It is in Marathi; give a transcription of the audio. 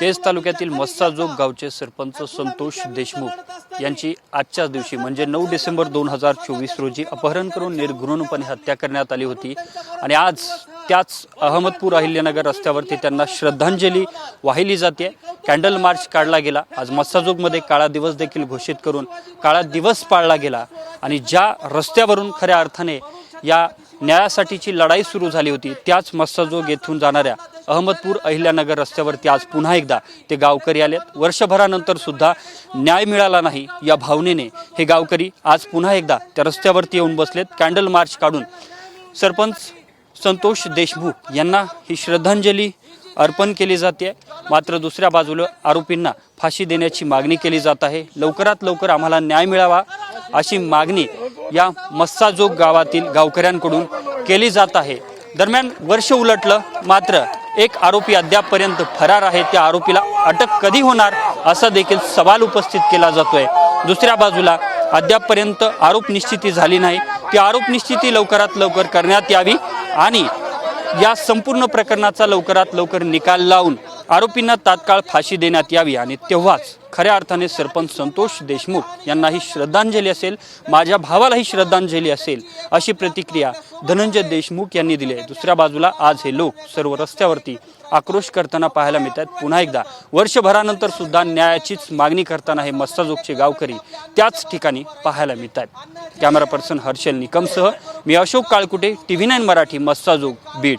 तेज तालुक्यातील मस्साजोग गावचे सरपंच संतोष देशमुख यांची आजच्याच दिवशी म्हणजे नऊ डिसेंबर दोन हजार चोवीस रोजी अपहरण करून निर्घृणपणे हत्या करण्यात आली होती. आणि आज त्याच अहमदपूर अहिल्यानगर रस्त्यावरती त्यांना श्रद्धांजली वाहिली जाते. कॅन्डल मार्च काढला गेला. आज मस्साजोगमध्ये काळा दिवस देखील घोषित करून काळा दिवस पाळला गेला. आणि ज्या रस्त्यावरून खऱ्या अर्थाने या न्यायासाठीची लढाई सुरू झाली होती. त्याच मस्तजोग येथून जाणाऱ्या अहमदपूर अहिल्यानगर रस्त्यावरती आज पुन्हा एकदा ते गावकरी आलेत. वर्षभरानंतर सुद्धा न्याय मिळाला नाही या भावनेने हे गावकरी आज पुन्हा एकदा त्या रस्त्यावरती येऊन बसलेत. कॅन्डल मार्च काढून सरपंच संतोष देशमुख यांना ही श्रद्धांजली अर्पण केली जाते. मात्र दुसऱ्या बाजूला आरोपींना फाशी देण्याची मागणी केली जात आहे. लवकरात लवकर आम्हाला न्याय मिळावा अशी मागणी या मस्साजोग गावातील गावकऱ्यांकडून केली जात आहे. दरम्यान वर्ष उलटलं मात्र एक आरोपी अद्यापपर्यंत फरार आहे. त्या आरोपीला अटक कधी होणार असा देखील सवाल उपस्थित केला जातोय. दुसऱ्या बाजूला अद्यापपर्यंत आरोप निश्चिती झाली नाही. ती आरोप निश्चिती लवकरात लवकर करण्यात यावी आणि या संपूर्ण प्रकरणाचा लवकरात लवकर निकाल लावून आरोपींना तात्काळ फाशी देण्यात यावी आणि तेव्हाच खऱ्या अर्थाने सरपंच संतोष देशमुख यांना ही श्रद्धांजली असेल माझ्या भावालाही श्रद्धांजली असेल अशी प्रतिक्रिया धनंजय देशमुख यांनी दिली आहे. दुसऱ्या बाजूला आज हे लोक सर्व रस्त्यावरती आक्रोश करताना पाहायला मिळत आहेत पुन्हा एकदा वर्षभरानंतर सुद्धा न्यायाचीच मागणी करताना हे मस्ताजोगचे गावकरी त्याच ठिकाणी पाहायला मिळत आहेत कॅमेरा पर्सन हर्षल निकमसह मी Ashok Kalkute T V nine Marathi Mastajog Beed.